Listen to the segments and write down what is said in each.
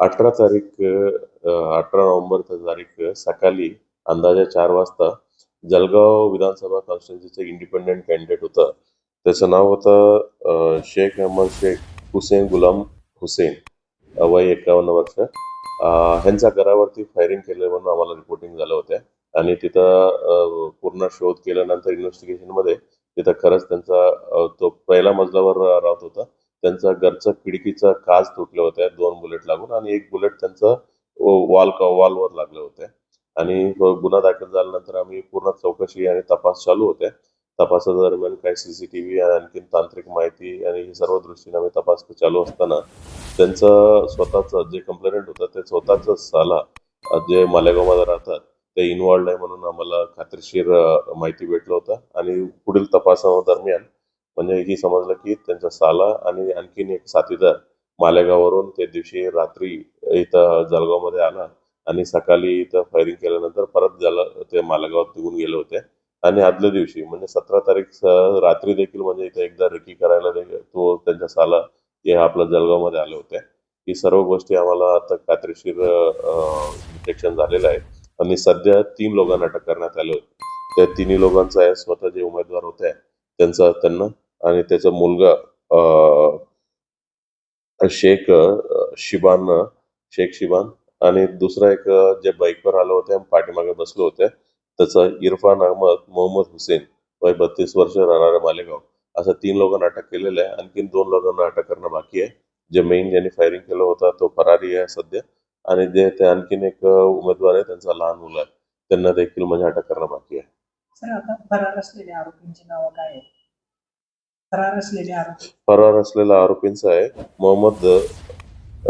अठरा तारीख अठरा नोव्हेंबर तारीख सकाळी अंदाजे चार वाजता जलगाव विधानसभा कॉन्स्टिट्युन्सीचं इंडिपेंडेंट कॅन्डिडेट होतं. त्याचं नाव होतं शेख अहमद शेख हुसेन गुलाम हुसेन वय एक्कावन्न वर्ष. ह्यांच्या घरावरती फायरिंग केल्यामुळे आम्हाला रिपोर्टिंग झालं होत्या. आणि तिथं पूर्ण शोध केल्यानंतर इन्व्हेस्टिगेशनमध्ये तिथं खरंच त्यांचा तो पहिला मजल्यावर राहत होता. त्यांचा घरचं खिडकीचा काच तुटले होत्या दोन बुलेट लागून आणि एक बुलेट त्यांचं वॉल वॉलवर लागले होते आणि गुन्हा दाखल झाल्यानंतर आम्ही पूर्ण चौकशी आणि तपास चालू होते. तपासादरम्यान काही सीसीटीव्ही आणि आणखी तांत्रिक माहिती आणि हे सर्व दृष्टीने आम्ही तपास चालू असताना त्यांचं स्वतःचं जे कंप्लेंट होतं ते स्वतःच साला जे मालेगावमध्ये राहतात ते इन्व्हॉल्ड आहे म्हणून आम्हाला खात्रीशीर माहिती भेटलं होतं. आणि पुढील तपासादरम्यान म्हणजे ही समजलं की त्यांचा साला आणि आणखीन एक साथीदार मालेगाववरून त्या दिवशी रात्री इथं जळगावमध्ये आला आणि सकाळी इथं फायरिंग केल्यानंतर परत झालं ते मालेगावात निघून गेले होते. आणि आदल्या दिवशी म्हणजे सतरा तारीख रात्री देखील म्हणजे इथं एकदा रेकी करायला देखील तो त्यांच्या साला हे आपल्या जळगावमध्ये आले होते. ही सर्व गोष्टी आम्हाला आता खात्रीशीर डिटेक्शन झालेलं आहे आणि सध्या तीन लोकांना अटक करण्यात आले होते. त्या तिन्ही लोकांचा स्वतः जे उमेदवार होते. त्यांचा त्यांना आणि त्याचा मुलगा शेख शिबान शेख शिबान आणि दुसरा एक जे बाईकवर आलो होते पाठीमागे बसलो होते त्याचा इरफान अहमद मोहम्मद हुसेन वय बत्तीस वर्ष राहणारे मालेगाव. असं तीन लोकांना अटक केलेलं आहे. आणखीन दोन लोकांना अटक करणं बाकी आहे. जे मेन ज्यांनी फायरिंग केलं होतं तो फरारी आहे सध्या. आणि जे ते आणखीन एक उमेदवार आहे त्यांचा लहान मुलं आहे. त्यांना देखील म्हणजे अटक करणं बाकी आहे. सर आता फरार असलेल्या आरोपींची नावं काय आहेत? फरार असलेले आरोपी फरार असलेला आरोपींचा आहे मोहम्मद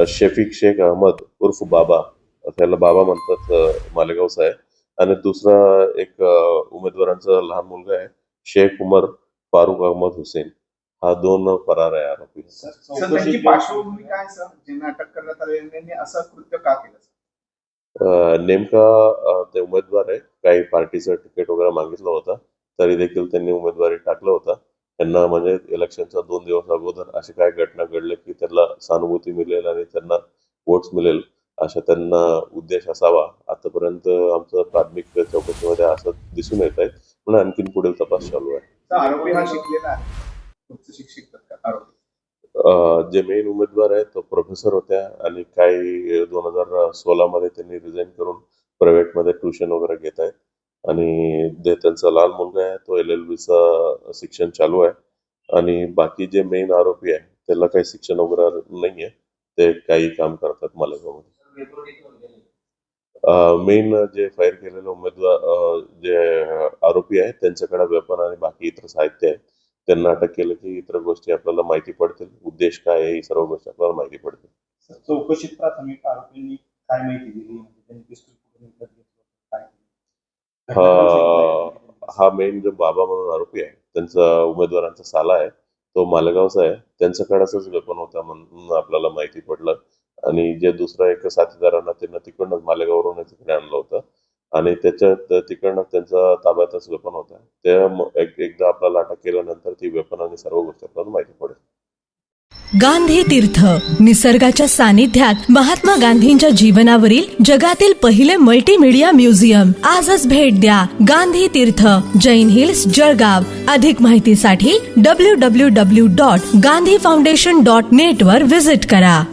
शफीक शेख अहमद उर्फ बाबा. त्याला बाबा म्हणतात अ, मालेगावचा आहे आणि दुसरा एक उमेदवारांचा लहान मुलगा आहे शेख उमर फारुख अहमद हुसेन. हा दोन फरार आहे आरोपी. सर त्यांची पार्श्वभूमी काय सर? ज्यांना अटक करण्यात आली त्यांनी असं कृत्य का केलं नेमका ते उमेदवार आहे काही पार्टीचं तिकीट वगैरे मागितलं होतं. तरी देखील त्यांनी उमेदवारी टाकलं होतं. त्यांना म्हणजे इलेक्शनच्या दोन दिवस अगोदर अशी काय घटना घडली की त्यांना सहानुभूती मिळेल आणि त्यांना वोट्स मिळेल अशा त्यांना उद्देश असावा. आतापर्यंत आमचं प्राथमिक चौकशीमध्ये असं दिसून येत आहे. पण आणखीन पुढील तपास चालू आहे. जे मेन उमेदवार आहेत तो प्रोफेसर होत्या आणि काही दोन हजार सोळामध्ये त्यांनी रिझाईन करून प्रायव्हेटमध्ये ट्युशन वगैरे घेत आहेत. आणि जे त्यांचा लहान मुलगा आहे तो एल एल बीचा शिक्षण चालू आहे. आणि बाकी जे मेन आरोपी आहे त्याला काही शिक्षण वगैरे नाही आहे ते काही काम करतात मालेगावमध्ये. मेन जे फायर केलेले उमेदवार जे आरोपी आहेत त्यांच्याकडे वेपन आणि बाकी इतर साहित्य आहे. त्यांना अटक केलं की इतर गोष्टी आपल्याला माहिती पडतील. उद्देश काय आहे ही सर्व गोष्टी आपल्याला माहिती पडतील. चौकशीत प्राथमिक आरोपींनी काय माहिती दिली? म्हणजे? हा हा मेन जो बाबा म्हणून आरोपी आहे त्यांचा उमेदवारांचा साला आहे तो मालेगावचा आहे. त्यांच्याकडेच वेपन होता म्हणून आपल्याला माहिती पडलं. आणि जे दुसरा एक साथीदारांना त्यांना तिकडनं मालेगाववरून तिकडे आणलं होतं. आणि त्याच्यात तिकडनं त्यांचा ताब्यातच वेपन होता. ते एक- एकदा आपल्याला अटक केल्यानंतर ती वेपन आणि सर्व गोष्टी आपल्याला माहिती पडेल. गांधी तीर्थ निसर्गाच्या सानिध्यात महात्मा गांधींच्या जीवनावरील जगातील पहिले मल्टीमीडिया म्युझियम आजच भेट द्या गांधी तीर्थ जैन हिल्स जळगाव. अधिक माहितीसाठी W W W dot Gandhi foundation dot net वर विजिट करा.